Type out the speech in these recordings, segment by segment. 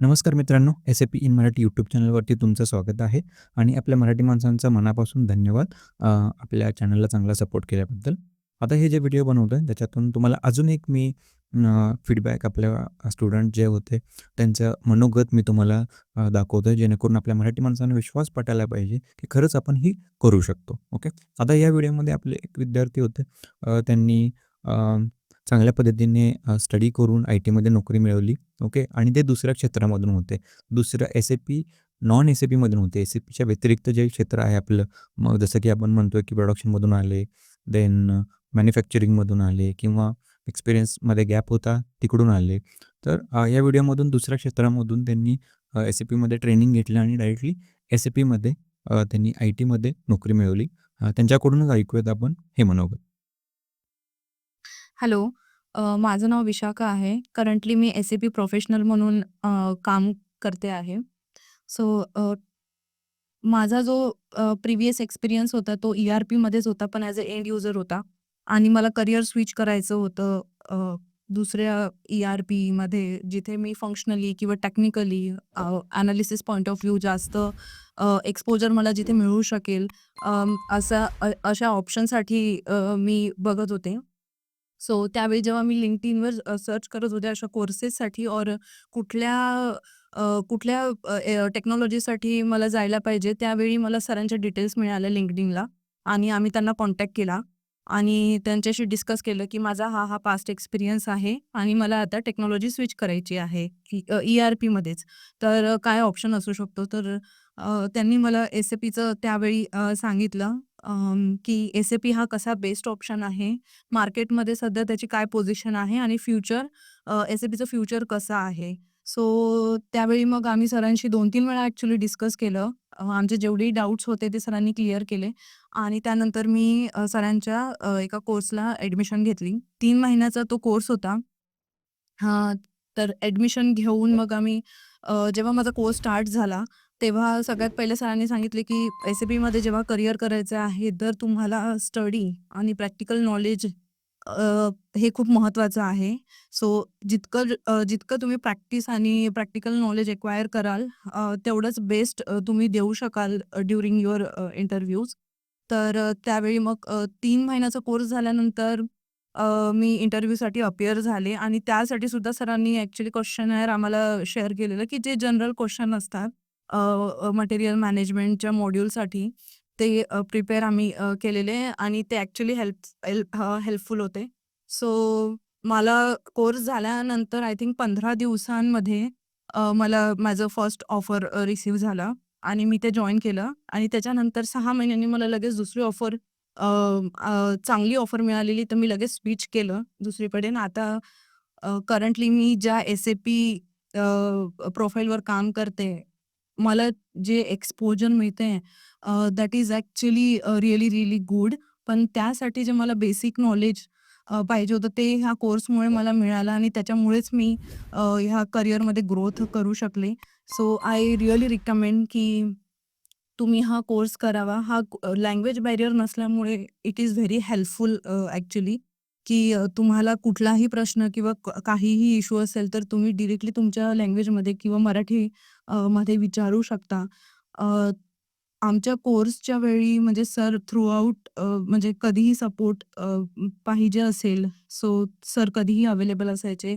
नमस्कार मित्रांनो, SAP in Marathi YouTube चॅनलवरती तुमचं स्वागत आहे आणि आपल्या मराठी माणसांचा मनापासून धन्यवाद आपल्या चॅनलला चांगला सपोर्ट केल्याबद्दल. आता हे जे व्हिडिओ बनवतो आहे त्याच्यातून तुम्हाला अजून एक मी फीडबॅक आपल्या स्टुडंट जे होते त्यांचं मनोगत मी तुम्हाला दाखवतो आहे जेणेकरून आपल्या मराठी माणसांना विश्वास पटायला पाहिजे, की खरंच आपण ही करू शकतो. ओके. आता या व्हिडिओमध्ये आपले एक विद्यार्थी होते. त्यांनी चांगल्या पद्धतीने स्टडी करून आय-टीमध्ये नोकरी मिळवली. ओके. आणि ते दुसऱ्या क्षेत्रामधून होते. दुसरं एस-ए-पी नॉन एस-ए-पीमधून होते. एस-ए-पीच्या व्यतिरिक्त जे क्षेत्र आहे आपलं, मग जसं की आपण म्हणतोय की प्रोडक्शनमधून आले, देन मॅन्युफॅक्चरिंगमधून आले किंवा एक्सपिरियन्समध्ये गॅप होता तिकडून आले. तर या व्हिडिओमधून दुसऱ्या क्षेत्रामधून त्यांनी एस-ए-पीमध्ये ट्रेनिंग घेतलं आणि डायरेक्टली एस-ए-पीमध्ये त्यांनी आय-टीमध्ये नोकरी मिळवली. त्यांच्याकडूनच ऐकूयात आपण हे मनोगत. हॅलो. अ, माझं नाव विशाखा आहे. करंटली मी एस-ए-पी प्रोफेशनल म्हणून अ, काम करते आहे. सो अ, माझा जो अ, प्रिव्हियस एक्सपिरियन्स होता तो ई-आर-पीमध्येच होता, पण ॲज अ एंड युजर होता आणि मला करियर स्विच करायचं होतं अ, दुसऱ्या ई-आर-पीमध्ये जिथे मी फंक्शनली किंवा technically uh, analysis point of view जास्त अ, एक्सपोजर मला जिथे मिळू शकेल अं, असा अ, अशा ऑप्शनसाठी अ, मी बघत होते. सो त्यावेळी जेव्हा मी LinkedInवर इनवर सर्च करत होते अशा कोर्सेससाठी और कुठल्या अ, कुठल्या अ, टेक्नॉलॉजीसाठी मला जायला पाहिजे, त्यावेळी मला सरांच्या डिटेल्स मिळाल्या LinkedInला आणि आम्ही त्यांना कॉन्टॅक्ट केला आणि त्यांच्याशी डिस्कस केलं, की माझा हा, हा पास्ट एक्सपिरियन्स आहे आणि मला आता टेक्नॉलॉजी स्विच करायची आहे, की अ, ई-आर-पीमध्येच. तर अ, काय ऑप्शन असू शकतो? तर अ, त्यांनी मला एस-ए-पीचं त्यावेळी अ, सांगितलं अं, की एस-ए-पी हा कसा बेस्ट ऑप्शन आहे. मार्केटमध्ये सध्या त्याची काय पोझिशन आहे आणि फ्युचर अ, एस-ए-पीचं फ्युचर कसं आहे. सो त्यावेळी मग आम्ही सरांशी 2-3 वेळा ॲक्चुअली डिस्कस केलं. अ, आमचे जेवढेही डाउट्स होते ते सरांनी क्लिअर केले आणि त्यानंतर मी अ, सरांच्या अ, एका कोर्सला ॲडमिशन घेतली. 3 महिन्याचा तो कोर्स होता. हां, तर ॲडमिशन घेऊन मग आम्ही अ, जेव्हा माझा कोर्स स्टार्ट झाला, तेव्हा सगळ्यात पहिले सरांनी सांगितले, की एस ए बीमध्ये जेव्हा करियर करायचं आहे, तर तुम्हाला स्टडी आणि प्रॅक्टिकल नॉलेज हे खूप महत्त्वाचं आहे. सो जितकं जितकं तुम्ही प्रॅक्टिस आणि प्रॅक्टिकल नॉलेज एक्वायर कराल तेवढंच बेस्ट तुम्ही देऊ शकाल ड्युरिंग युअर इंटरव्ह्यूज. तर त्यावेळी मग तीन महिन्याचा कोर्स झाल्यानंतर मी इंटरव्ह्यूसाठी अपिअर झाले आणि त्यासाठी सुद्धा सरांनी ॲक्चुअली क्वेश्चनेअर आम्हाला शेअर केलेलं, की जे जनरल क्वेश्चन असतात मटेरियल मॅनेजमेंटच्या मॉड्यूलसाठी ते प्रिपेअर आम्ही केलेले आणि ते ॲक्च्युली हेल्प हेल्प हेल्पफुल होते. सो मला कोर्स झाल्यानंतर आय थिंक 15 दिवसांमध्ये मला माझं फर्स्ट ऑफर रिसीव रिसीव्ह झाला आणि मी ते जॉईन केलं आणि त्याच्यानंतर सहा महिन्यांनी मला लगेच दुसरी ऑफर चांगली ऑफर मिळालेली, तर मी लगेच स्विच केलं दुसरीकडे ना आता करंटली मी ज्या एस-ए-पी प्रोफाईलवर काम करते, मला जे एक्सपोजर मिळते that is actually really, really good. पण त्यासाठी जे मला बेसिक नॉलेज पाहिजे होतं, ते ह्या कोर्समुळे मला मिळालं आणि त्याच्यामुळेच मी ह्या करिअरमध्ये ग्रोथ करू शकले. सो आय रिअली रिकमेंड की तुम्ही हा कोर्स करावा. हा लँग्वेज बॅरियर नसल्यामुळे it is very helpful actually की अ, तुम्हाला कुठलाही प्रश्न किंवा क काहीही इश्यू असेल, तर तुम्ही डिरेक्टली तुमच्या लँग्वेजमध्ये किंवा मराठी अ, मध्ये विचारू शकता. अ, आमच्या कोर्सच्या वेळी म्हणजे सर थ्रूआउट अ, म्हणजे कधीही सपोर्ट अ, पाहिजे असेल, सो सर कधीही अवेलेबल असायचे.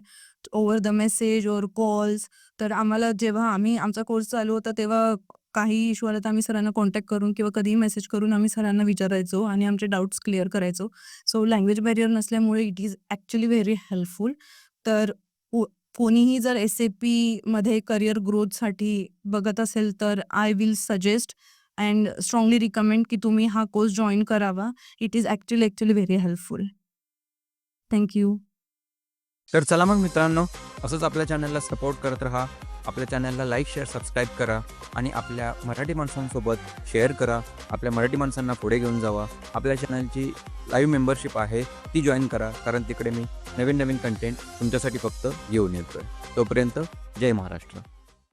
Over the message or calls. तर आम्हाला जेव्हा आम्ही आमचा कोर्स चालू होता, तेव्हा काही इश्यू आला, तर आम्ही सरांना कॉन्टॅक्ट करून किंवा कधीही मेसेज करून आम्ही सरांना विचारायचो आणि आमचे डाउट्स क्लिअर करायचो. सो लँग्वेज बॅरियर नसल्यामुळे it is actually very helpful. तर को कोणीही जर एस-ए-पीमध्ये करियर ग्रोथसाठी बघत असेल, तर I will suggest and strongly recommend की तुम्ही हा कोर्स जॉईन करावा. It is actually actually very helpful. Thank you तर चला मग मित्रांनो, असंच आपल्या चॅनलला सपोर्ट करत राहा. आपल्या चॅनलला लाईक, शेअर, सबस्क्राईब करा आणि आपल्या मराठी माणसांसोबत शेअर करा. आपल्या मराठी माणसांना पुढे घेऊन जावा. आपल्या चॅनलची लाईव्ह मेंबरशिप आहे, ती जॉईन करा. कारण तिकडे मी नवीन-नवीन कंटेंट तुमच्यासाठी फक्त घेऊन येतोय. तोपर्यंत जय महाराष्ट्र.